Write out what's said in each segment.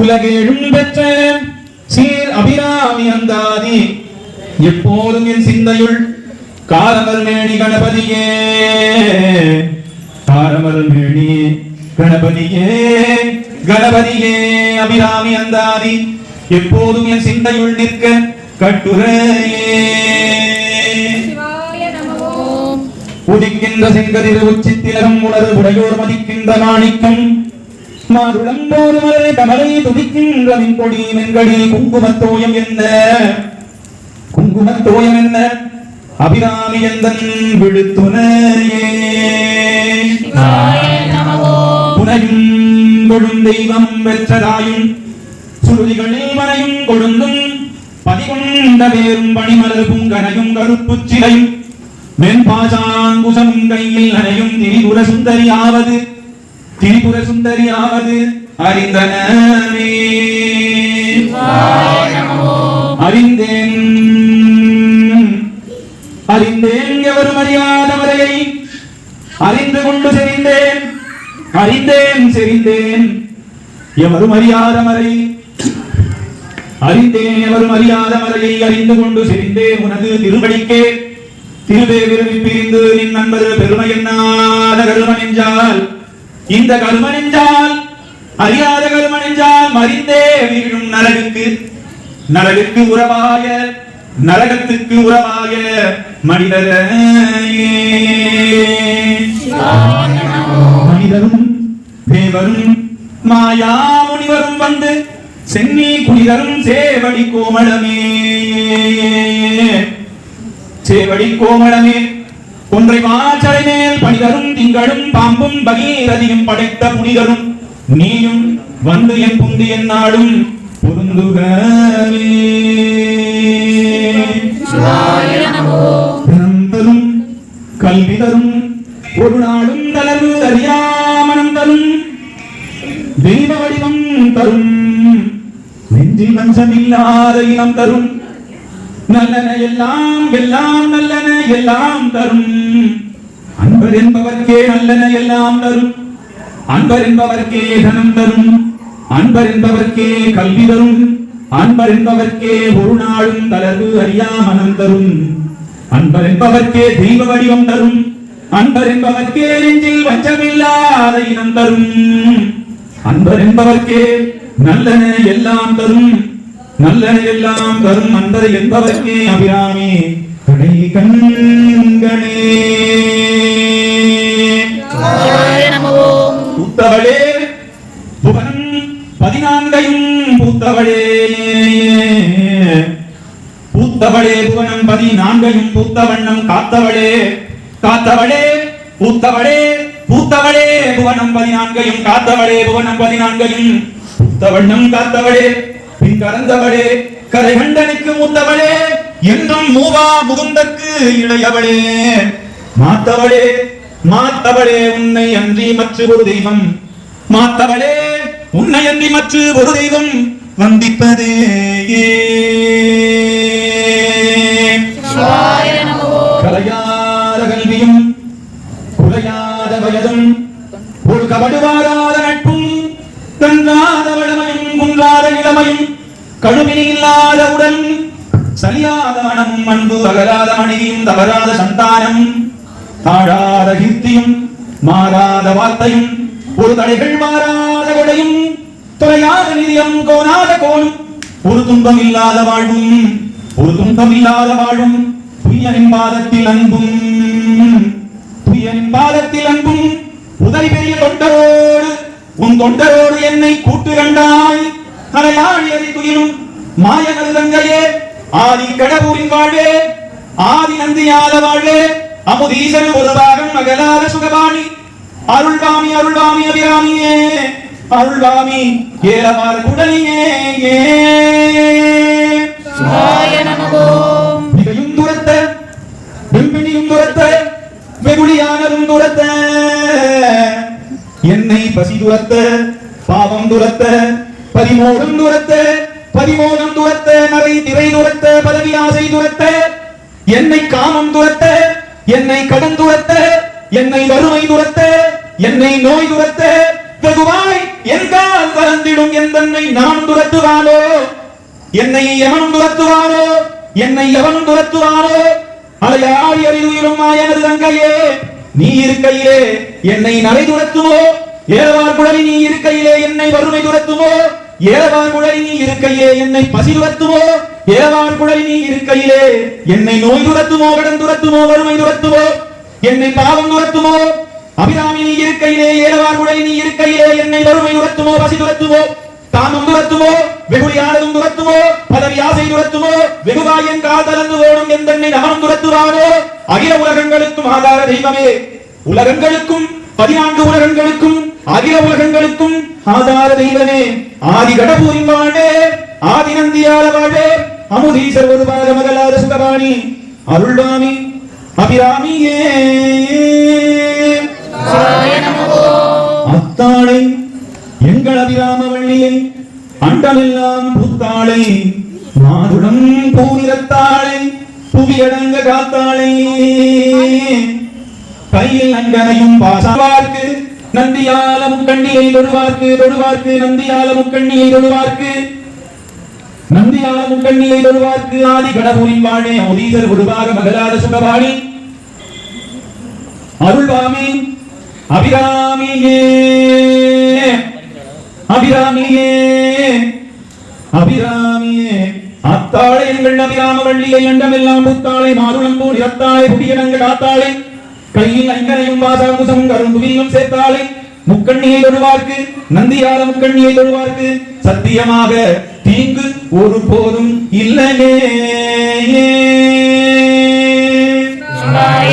உலகேழும் பெற்ற சீர் அபிராமி அந்தாதி. எப்போதும் என் சிந்தையுள் காரமல் மேணி கணபதியே. காரமல் மேணி கணபதியே. கணபதியே அபிராமி அந்தாதி. எப்போதும் என் சிந்தையுள் நிற்க கட்டுரையே உதிக்கின்ற செங்கதிர் உணர் உடையோர் மதிக்கின்ற மாணிக்கம். மாதுளம்போது மலரை கமலை துதிக்கின்ற மின்கொடி மென்கடி குங்குமத்தோயம் என்ன? குங்குமத்தோயம் என்ன? அபிராமி எந்தன் விழுத்துணையே புனையும் கொழும் தெய்வம் வெற்றதாயும் சுருதிகளில் மறையும் கொழுந்தும் பதிகொண்ட பணிமலர் சிலையும் மென்பாசாங்குசம் கையில் அணையும் திரிபுர சுந்தரியாவது திரிபுர சுந்தரியாவது அறிந்தனே அறிந்தேன். அறிந்தேன் எவரும் அறியாதவரையை அறிந்து கொண்டு செறிந்தேன். அறிந்தேன் செறிந்தேன். எவரும் அறியாதவரை. அறிந்தேன் எவரும் அறியாதவரையை அறிந்து கொண்டு செறிந்தேன். உனது திருவடிக்கே திருவே விரும்பி பிரிந்து நின் நண்பர் பெருமை எண்ணாத கருமன் என்றால் இந்த கரும அறியாத கரும மறிந்தே வீழும் நரகுக்கு. நரகுக்கு உறவாய நரகத்துக்கு உறவாய மனிதரே. மனிதரும் தேவரும் மாயா முனிவரும் வந்து சென்னி குனிதரும் சேவடி கோமளமே. சேவடி கோமளமே. ஒன்றை மாச்சடை மேல் பணிதரும் திங்களும் பாம்பும் பகீரதியும் படைத்த புனிதரும் நீயும் வந்து என் புந்து என் நாடும் பொருந்துகவே. சிவாய நம. ஓம் தினம் தரும் கல்வி தரும் ஒரு நாளும் தளர்வு அறியாமனம் தரும். தெய்வ வடிவம் தரும். நெஞ்சில் மஞ்சமில்லாத இனம் தரும். நல்லன எல்லாம் எல்லாம் நல்லன எல்லாம் தரும். அன்பர் என்பவர்க்கே நல்லன எல்லாம் தரும். அன்பர் என்பவர்க்கே தனம் தரும். அன்பர் என்பவர்க்கே கல்வி தரும். அன்பர் என்பவர்க்கே ஒரு நாளும் தளர்வு அறியாமனம் தரும். அன்பர் என்பவர்க்கே தெய்வ வடிவம் தரும். அன்பர் என்பவர்க்கே நெஞ்சில் வஞ்சமில்லாத இனம் தரும். அன்பர் என்பவர்க்கே நல்லன எல்லாம் தரும். நல்லன எல்லாம் தரும் அன்பர் என்பவர்க்கே அபிராமி. கடை ஓம் பூத்தவளே. புவனம் பதினான்கையும் பூத்தவளே. பூத்தவளே புவனம் பதினான்கையும் பூத்த வண்ணம் காத்தவளே. காத்தவளே பூத்தவளே பூத்தவளே. புவனம் பதினான்கையும் காத்தவளே. புவனம் பதினான்கையும் பூத்த வண்ணம் காத்தவளே. பின் கறந்தவளே கரை கண்டனுக்கு மூத்தவளே என்றும் மூவா முகுந்தற்கு இளையவளே. மாத்தவளே மாத்தவளே உன்னை அன்றி மற்ற ஒரு தெய்வம். மாத்தவளே உன்னை அன்றி மற்ற ஒரு தெய்வம் வந்திப்பதே. கலையாத கல்வியும் குலையாத வயதும் ஒரு கபடுவாராத நட்பும் தன்றாத வளமையும் குன்றாத இளமையும் கடுமினி இல்லாத உடல் சரியாத மனம் அன்பு அகலாத மனைவியும் தவறாத சந்தானம் தாழாத கீர்த்தியும் மாறாத வார்த்தையும் ஒரு தடைகள் மாறாத கொடையும் துறையாத நிதியம் கோணாத கோணும் ஒரு துன்பம் இல்லாத வாழ்வும் ஒரு துன்பம் இல்லாத வாழும் துய்யனின் பாதத்தில் அன்பும் துய்யனின் பாதத்தில் அன்பும் உதவி பெரிய தொண்டரோடு உன் தொண்டரோடு என்னை கூட்டு கண்டாய் அலையாழியதை துயிலும் மாய நல்தங்கையே ஆதி கடவுரின் வாழ்வே ஆதி நந்தியாத வாழ்வே அமுதீசன் ஒரு பாகம் அகலாத சுகபாணி. அருள்வாமி அருள்வாமி அபிராமியே அருள்வாமி ஏலமார் குடலியே மிகையும் துரத்த வெம்பினியும் துரத்த வெகுளியானதும் துரத்த. என்னை பசி துரத்த பாவம் துரத்த பதிமோகம் துரத்த பதிமோகம் துரத்த நரை திரை துரத்த பதவி ஆசை துரத்த என்னை காமம் துரத்த என்னை கடன் துரத்த என்னை வறுமை துரத்த என்னை நோய் துரத்த வெகுவாய் என் வளர்ந்திடும் கலந்திடும் எந்தன்னை நான் துரத்துவானோ? என்னை எவன் துரத்துவானோ? என்னை எவன் துரத்துவானோ? அலையாடி அறிவுயிரும் எனது தங்கையே நீ இருக்கையிலே என்னை நரை துரத்துமோ? ஏழவார் குழலி நீ இருக்கையிலே என்னை வறுமை துரத்துமோ? ஏவான் குழலி நீ இருக்கையே என்னை பசி துரத்துமோ? ஏழவார் குழலி நீ இருக்கையிலே என்னை நோய் துரத்துமோ? கடன் துரத்துமோ? வறுமை துரத்துவோ என்னை பாவம் துரத்துமோ? அபிராமி நீ இருக்கையிலே ஏழவார் குழலி நீ இருக்கையிலே என்னை வறுமை துரத்துமோ? பசி துரத்துவோ தாமம் துரத்துமோ? வெகுளியானதும் துரத்துமோ? பதவி ஆசை துரத்துமோ? வெகுவாயன் காதலந்து ஓடும் எந்தென்னை நமனம் துரத்துவானோ? அகில உலகங்களுக்கும் ஆதார தெய்வமே. உலகங்களுக்கும் பதினான்கு உலகங்களுக்கும் அகில உலகங்களுக்கும் ஆதார தெய்வமே. ஆதி கடபூரின் வாழே ஆதி நந்தியால வாழே அமுதீசர் ஒரு பாக மகளாத சுகபாணி. அருள்வாமி அபிராமியே. அத்தாளை எங்கள் அபிராம வள்ளியை அண்டமெல்லாம் பூத்தாளை மாதுளம் பூனிரத்தாளை புவியடங்க காத்தாளை. கையில் அங்கனையும் பாசவார்க்கு நந்தியால முக்கண்ணியை தொழுவார்க்கு தொழுவார்க்கு நந்தியால முக்கண்ணியை தொழுவார்க்கு நந்தியால முக்கண்ணியை தொழுவார்க்கு ஆதி கடவுளின் வாழே அமுதீசர் குருவாக மகளாத சுகபாணி. அருள்வாமி அபிராமியே அபிராமியே அபிராமியே. அத்தாளை எங்கள் அபிராம வள்ளியை எண்டமெல்லாம் புத்தாளை மாதுளம்பூ நிறத்தாளை புதியனங்கள் ஆத்தாளை கையில் ஐங்கரையும் வாசாங்குசம் கரும்புவில்லும் சேர்த்தாலே முக்கண்ணியை தொழுவார்க்கு நந்தியால முக்கண்ணியை தொழுவார்க்கு சத்தியமாக தீங்கு ஒரு போதும் இல்லையே. சிவாய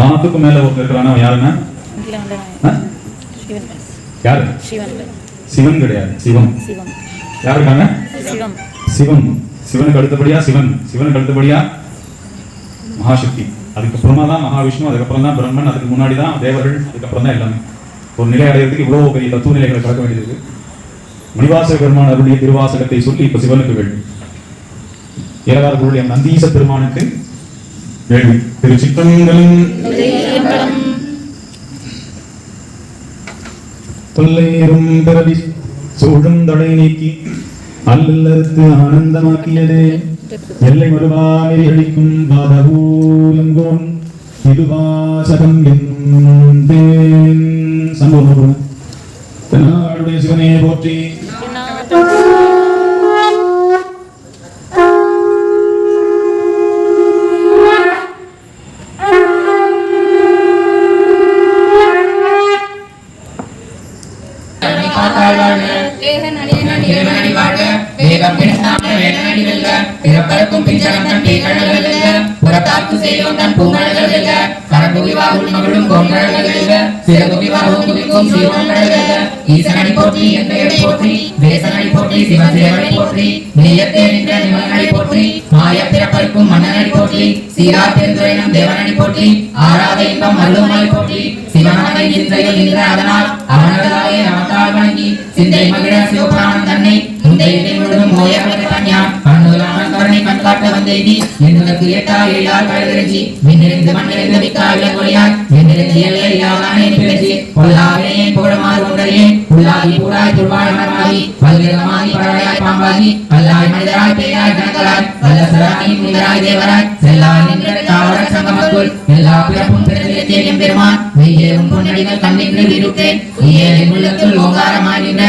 எல்லாத்துக்கும் மேல ஒருத்தர் இருக்கிறானா அவன் யாருன்னா? யாரு? சிவன் கிடையாது. சிவம். யார் இருக்காங்க? சிவம். சிவனுக்கு அடுத்தபடியா சிவன். சிவனுக்கு அடுத்தபடியா மகாசக்தி. அதுக்கப்புறமா தான் மகாவிஷ்ணு அதுக்கப்புறம் தான் பிரம்மன் அதுக்கு முன்னாடி தான் தேவர்கள் அதுக்கப்புறம் தான் எல்லாமே. ஒரு நிலை அடையிறதுக்கு இவ்வளவு பெரிய தத்துவ நிலைகளை கடக்க வேண்டியது. மணிவாசக பெருமான் அருளிய திருவாசகத்தை சொல்லி இப்ப சிவனுக்கு வேள்வி ஏழவார்களுடைய நந்தீச பெருமானுக்கு திருச்சிற்றம்பலம். திருச்சிற்றம்பலம். தொல்லையரும் பிறவி சூழும் தடை நீக்கி அல்லறுத்து ஆனந்தமாக்கியதே. எல்லை வருவாமிரி அளிக்கும் பாதகூலங்கோன் இதுவாசகம் என்னும் தேன் சம்பவம். தென்னாடுடைய சிவனே போற்றி. பிறப்பருக்கும் பிஞ்சனம் தன் தீக்கழல்கள் வெல்க புறத்தாக்கு செய்யோன் தன் பூங்கழல்கள் வெல்க கரங்குவிவாகும் மகளும் கோங்கழல்கள் வெல்க சிறகுவிவாகும் குவிக்கும் சீரோன்கள் ஈசனடி போற்றி எந்தையடி போற்றி. வேசனடி போற்றி சிவசேவனை போற்றி. நெய்யத்தே நின்ற நிமலனடி போற்றி. மாய பிறப்பருக்கும் மன்னனடி போற்றி. சீரா பெருந்துரைனம் தேவனடி போற்றி. ஆராத இன்பம் அருளுமாய் போற்றி. சிவனமனை சிந்தையில் நின்ற அதனால் அவனதாயே நமக்கால் வணங்கி சிந்தை மகிழ சிவபுராணம் தன்னை முந்தை முழுதும் ஓயாமல் தன்யான் கண்ணுலாமன் கருணை கண் காட்ட வந்தேதி என்னுக்கு எட்டா எழிலால் கழுதிரஞ்சி மின்னிருந்து உள்ளாகி கூடாய் மரமாகி பாம்பாகி மனிதராய் பேயாய் கணக்கராய் தேவராய் நின்ற எல்லா பிறப்பும் பிறந்திலே பெருமான் பொன்னடிகள் கண்ணின்று உள்ளத்தில் ஓங்காரமாய் நின்ற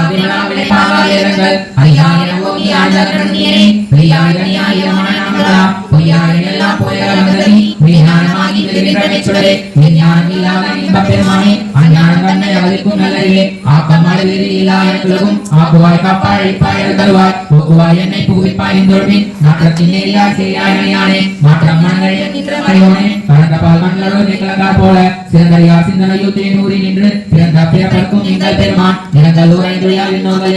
மெய்யா விமலா விளைப்பாகா ஏறுங்கள் ஐயா என ஓங்கி ஆழ்ந்தகரன் நீரே மெய்யா இணையா இரமண நாமதா பொய்யா எல்லாம் போயால் வந்ததி திருவின்றனீஸ்வரே என் ஞானம் இல்லாமல் இன்ப பெருமானே அஞ்ஞானம் தன்னை அவதிக்கும் நல்லறியே ஆக்கமாடு வீரி இல்லாய துலகும் ஆக்குவாய் காப்பாய் இப்பாய் தருவாய் போக்குவாய் என்னை புகுவிப்பாய் இந்தோழ்மின் நாட்டத்தினே இல்லா செய்யாயனையானே மாற்றம் மனங்கள் என்கின்ற மறைவனே பரந்த பால் மண்களோடு நிகழ்ந்தார் போல சிறந்தறியா சிந்தனையூத்தே நூறி நின்று பிறந்த பிறப்பற்கும் எங்கள் பெருமான் நிறங்கள் ஊரை துளியால் இன்னொரு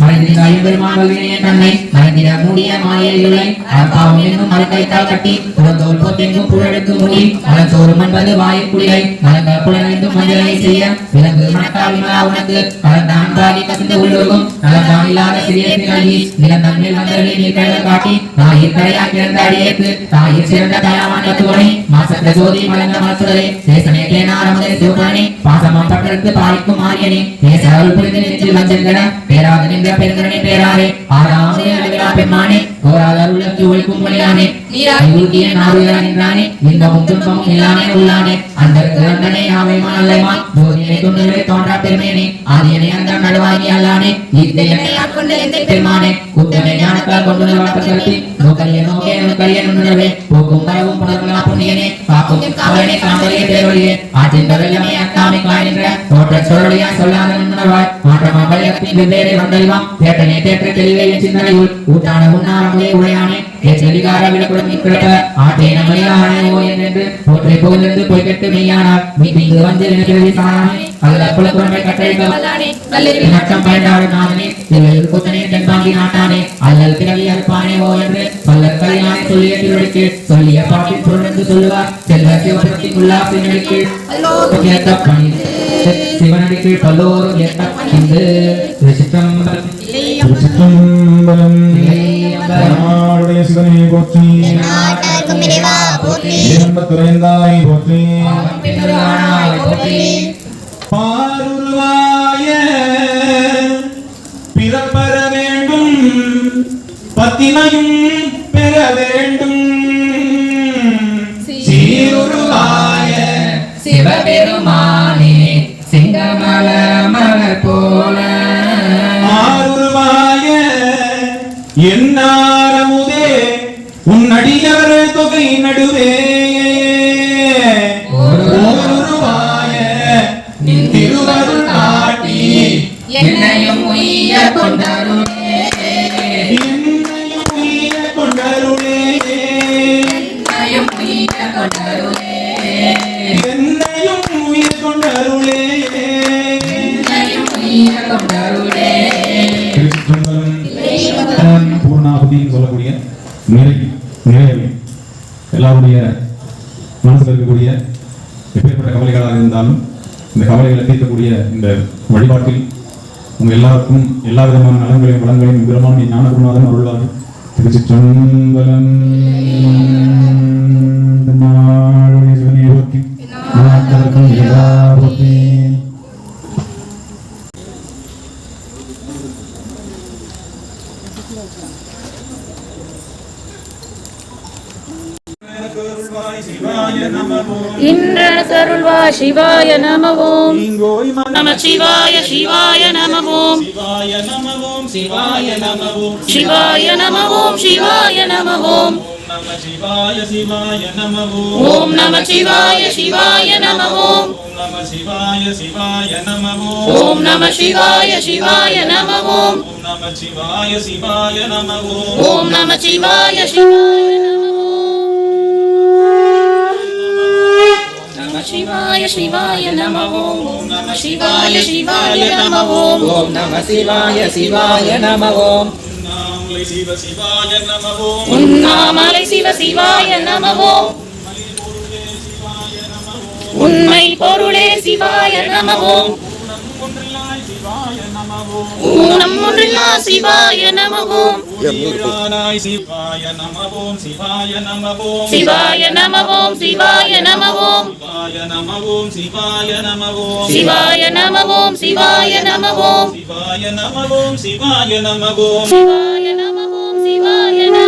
மறைந்திருந்த ஐம்பெருமான் வல்வினைய தன்னை மறைந்திட மூடிய மாயை இல்லை அப்பாவும் என்னும் மறுக்கைத்தால் கட்டி புறந்தோல் போத்தெங்கும் புழடுக்கு மூடி மனசோறும் என்பது வாயுக்குளிரை கலந்தாப்புலனைந்தும் மஞ்சளை செய்ய விலங்கு மனத்தாவினா உனக்கு கலந்தான் பாதி கசிந்து உள்ளோகும் கலந்தான் இல்லாத சிறிய பிறகி நிலந்தன்மேல் வந்தவளை நீர்க்கடல் இல்லாமே உள்ளானே அந்தற்கு அந்தனே யாவை ஜோதியை தோன்றா பெருமேனே ஆதியனை அந்த நடுவாகி அல்லானே. எந்த பெருமானே. கூட்டனை ஞானத்தால் கொண்டு நோக்கரிய நோக்கே நோக்கரிய போக்கும் வரவும் புண்ணியனே. காக்கும் காவலனே பேரொழியே. ஆற்றின் தோற்ற சொல்லாத மாற்றமா வெவ்வேறு தேட்டனே தேற்ற தெளிவே சிந்தனையுள். ஊட்டான உண்ணாரமுதே உடையானே. சொல்லுவார் செல்வத்தை உள்ளா பின்னணிக்கு தரிசு சிவனுக்கு பல்லோரும் எண்ணம் இந்து சிற்றம்பலம் சிற்றம்பலம் நாடுடைய சிவனை போற்றி. இரம்பத்துறைந்தாய் வேண்டும். பத்திமையும் பெற வேண்டும். சிவபெருமானே. மலர் இருக்கக்கூடிய இந்த வழிபாட்டில் உங்கள் எல்லாருக்கும் எல்லா விதமான நலங்களையும் வளங்களையும் விபரமான ஞானகுருநாதன் அருள்வாங்க திருச்சிற்றம்பலம் நாள் இருபத்தி எல்லா எல்லாருக்கும் இன்றருள்வா சிவாய நமவோம் நம சிவாய சிவாய நமவோம் சிவாய நமவோம் சிவாய நமவோம் சிவாய நமவோம் சிவாய நமவோம் நம சிவாய சிவாய நமவோம் ஓம் நம சிவாய சிவாய நமவோம் நம சிவாய சிவாய நமவோம் ஓம் நம சிவாய சிவாய நமவோம் நம சிவாய சிவாய நம ஓம் நம சிவாய சிவாய நம ஓம் ஓம் நம சிவாய சிவாய நம ஓம் உன்னாமலை சிவ சிவாய நம ஓம் உண்மை பொருளே சிவாய நம ஓம் ஊனம் ஒன்றில்லா சிவாய நமவோம் உயிரானாய் சிவாய நமவோம் சிவாய நமவோம் சிவாய நமவோம் சிவாய நமவோம் சிவாய நமவோம் சிவாய நமவோம் சிவாய நமவோம் சிவாய நமவோம் சிவாய நமவோம் சிவாய நமவோம் சிவாய நமவோம் சிவாய நமவோம்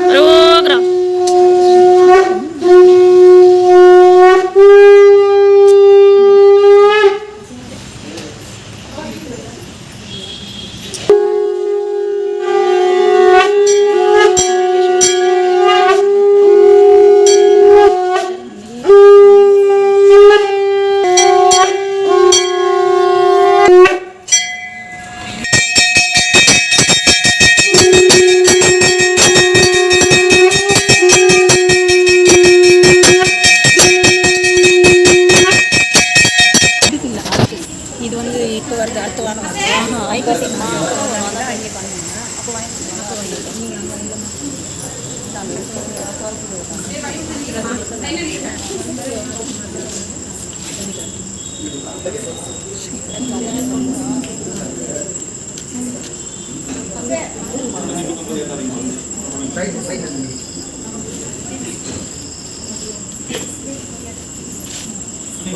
హరోగ్రా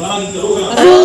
Vâng, Rừng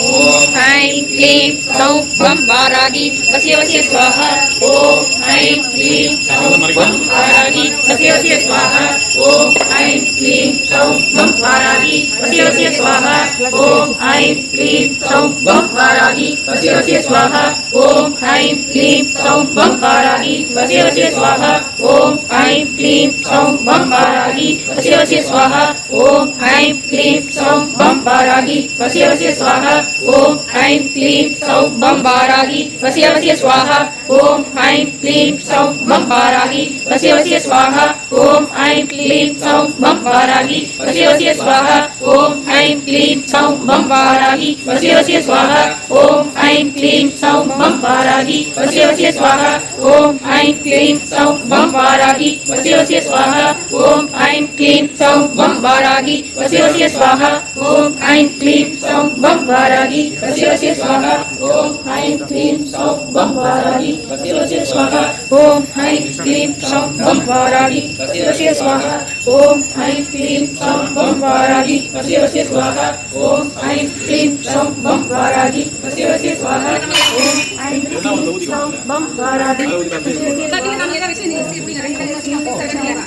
ॐ ऐं क्लीं सौं त्वं वारागी वस्य वस्य स्वाहा ॐ ऐं क्लीं सौं वारागी वस्य वस्य स्वाहा ॐ ऐं क्लीं सौं त्वं वारागी वस्य वस्य स्वाहा ॐ ऐं क्लीं सौं त्वं वारागी वस्य वस्य स्वाहा ॐ ऐं क्लीं सौं त्वं वारागी वस्य वस्य स्वाहा ॐ ऐं क्लीं सौं त्वं वारागी वस्य वस्य स्वाहा ॐ ऐं क्लीं सौं त्वं वारागी वस्य वस्य स्वाहा ॐ ऐं क्लीं सौं बं वारागी वस्य वस्य स्वाहा ॐ ऐं क्लीं सौं बं पारागि वस्य वस्य स्वाहा। ओम ऐं क्लीं सौं बं पारागि वस्य वस्य स्वाहा। ॐ ऐं क्लीं सौं बं वारागी वस्य वस्य स्वाहा ॐ ऐं क्लीं सौं बं वारागी वस्य वस्य स्वाहा ॐ ऐं क्लीं सौं बं वारागी वस्य वस्य स्वाहा ॐ ऐं क्लीं सौं बं वारागी वस्य वस्य स्वाहा ॐ ऐं क्लीं सौं बं वारागी वस्य वस्य स्वाहा ॐ ऐं क्लीं सौं बं वारागी वस्य वस्य स्वाहा ॐ ऐं क्लीं सौं बं वारागी वस्य वस्य स्वाहा। ॐ ऐं क्लीं सौं वं वाराहि वस्य वस्य स्वाहा ॐ ऐं क्लीं सौं वं वाराहि वस्य वस्य स्वाहा ॐ ऐं क्लीं सौं वं वाराहि वस्य वस्य स्वाहा नाम लेना विषय नहीं इससे अपनी लड़ाई करने से हमने सर लेना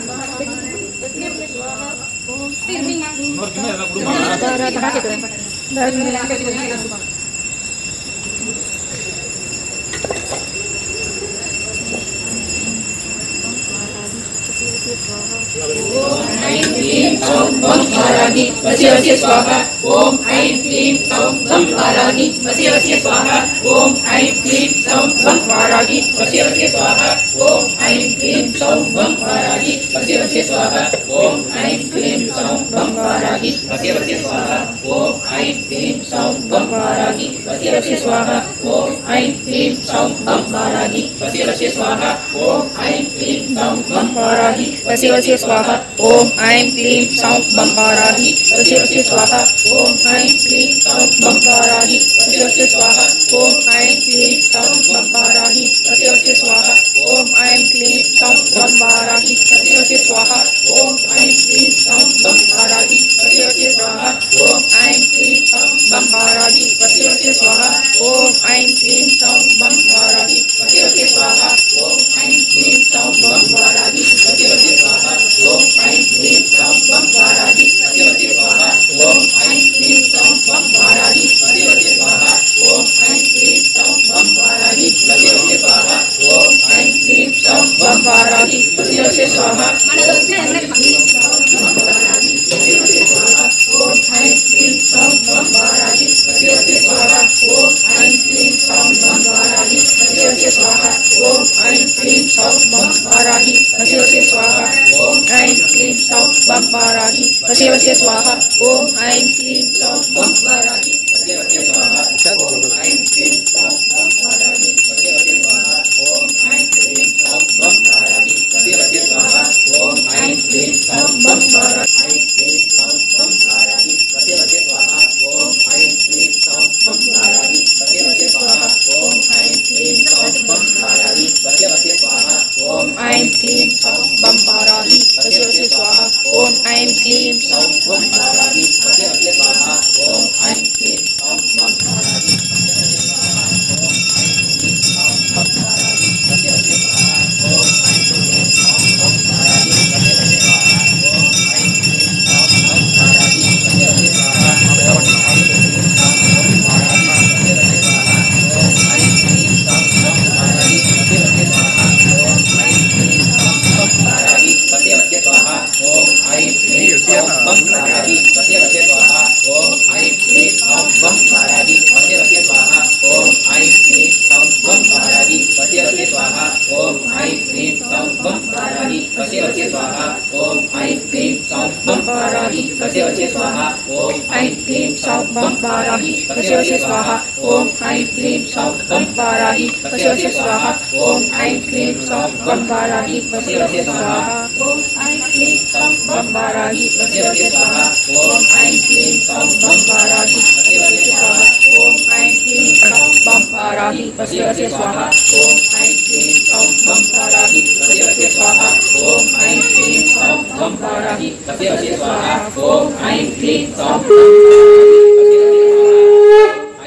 और कितना है ना गुरु महाराज दादा दादा के तरफ़ दादा मिला के सुबह वसिवस्य स्वाहा, ओम ऐं क्लीं सौं त्वं स्वाहा ॐ ऐं क्लीं सौं त्वं वाराहि वसिवस्य स्वाहा ॐ ऐं क्लीं सौं त्वं वाराहि स्वाहा ॐ ऐं क्लीं सौं त्वं वाराहि स्वाहा ॐ ऐं क्लीं सौं त्वं स्वाहा ॐ ऐं क्लीं सौं त्वं वाराहि वसिवस्य स्वाहा ॐ ऐं क्लीं सौं त्वं स्वाहा ॐ ऐं क्लीं सौं त्वं वाराहि शिवस्य स्वाहा। ओम ऐं क्लीं सौं बम्बाराहि। शिवस्य स्वाहा। ओम ऐं क्लीं कं बम्बाराहि। शिवस्य स्वाहा। ओम ऐं क्लीं कं बम्बाराहि। शिवस्य स्वाहा। ओम ऐं क्लीं कं बम्बाराहि। शिवस्य स्वाहा। ओम ऐं क्लीं कं बम्बाराहि। शिवस्य स्वाहा। ओम ऐं क्लीं कं बम्बाराहि। शिवस्य स्वाहा। ओम ऐं क्लीं कं बम्बाराहि। शिवस्य स्वाहा। ओम ऐं क्लीं कं बम्बाराहि। ओम ऐं क्लीं सौं स्वं वाराही प्रदेवते स्वाहा। ओम ऐं क्लीं सौं स्वं वाराही प्रदेवते स्वाहा। ओम ऐं क्लीं सौं स्वं वाराही प्रदेवते स्वाहा। ॐ ऐं क्लीं सौः बं वाराहि शिवस्य स्वाहा ॐ ऐं क्लीं सौः बं वाराहि शिवस्य स्वाहा ॐ ऐं क्लीं सौः बं वाराहि शिवस्य स्वाहा ॐ ऐं क्लीं सौः बं वाराहि शिवस्य स्वाहा ॐ ऐं क्लीं सौः बं वाराहि ऐं क्लीं सौः बं वाराहि वस्य स्वाहा ओम ऐं क्लीं सौः बम्बारागी वस्य वस्य स्वाहा ओम ऐं क्लीं सौः बम्बारागी वस्य वस्य स्वाहा ओम ऐं क्लीं सौः बम्बारागी वस्य वस्य स्वाहा ओम ऐं क्लीं सौः बम्बारागी वस्य वस्य स्वाहा ओम ऐं क्लीं सौः बम्बारागी वस्य वस्य स्वाहा ओम ऐं क्लीं सौः बम्बारागी वस्य वस्य स्वाहा ओम ऐं क्लीं सौः बम्बारागी वस्य वस्य स्वाहा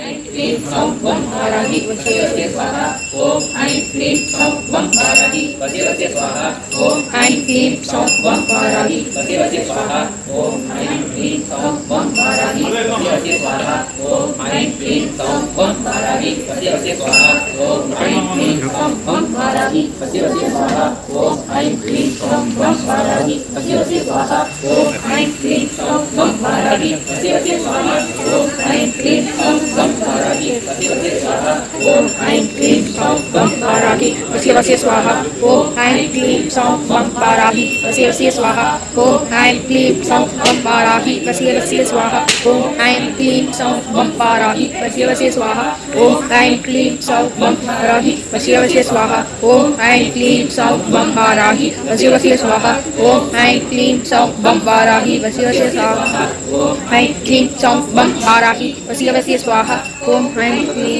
ऐं क्लीं सौः बम्बारागी वस्य वस्य स्वाहा शिवस्य स्वाहा ॐ ऐं क्लीं सौः बं वाराहि शिवस्य स्वाहा ॐ ऐं क्लीं सौः बं वाराहि शिवस्य स्वाहा ॐ ऐं क्लीं सौः बं वाराहि शिवस्य स्वाहा ॐ ऐं क्लीं सौः बं वाराहि शिवस्य स्वाहा ॐ ऐं क्लीं सौः बं वाराहि शिवस्य स्वाहा ॐ ऐं क्लीं सौः बं वाराहि शिवस्य स्वाहा ॐ ऐं क्लीं सौः बं वाराहि शिवस्य स्वाहा ॐ ऐं क्लीं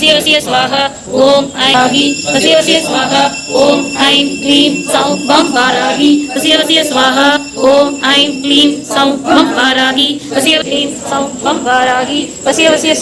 வசிய ஸ்வாஹா ஓம் ஐஹி வசிய வசிய ஸ்வாஹா ஓம் ஐம் க்ளீம் சௌம் பம் வாராகி வசிய வசிய ஸ்வாஹா ஓம் ஐம் க்ளீம் சௌம் பம் வாராகி வசிய க்ளீம் சௌம் பம் வாராகி வசிய வசிய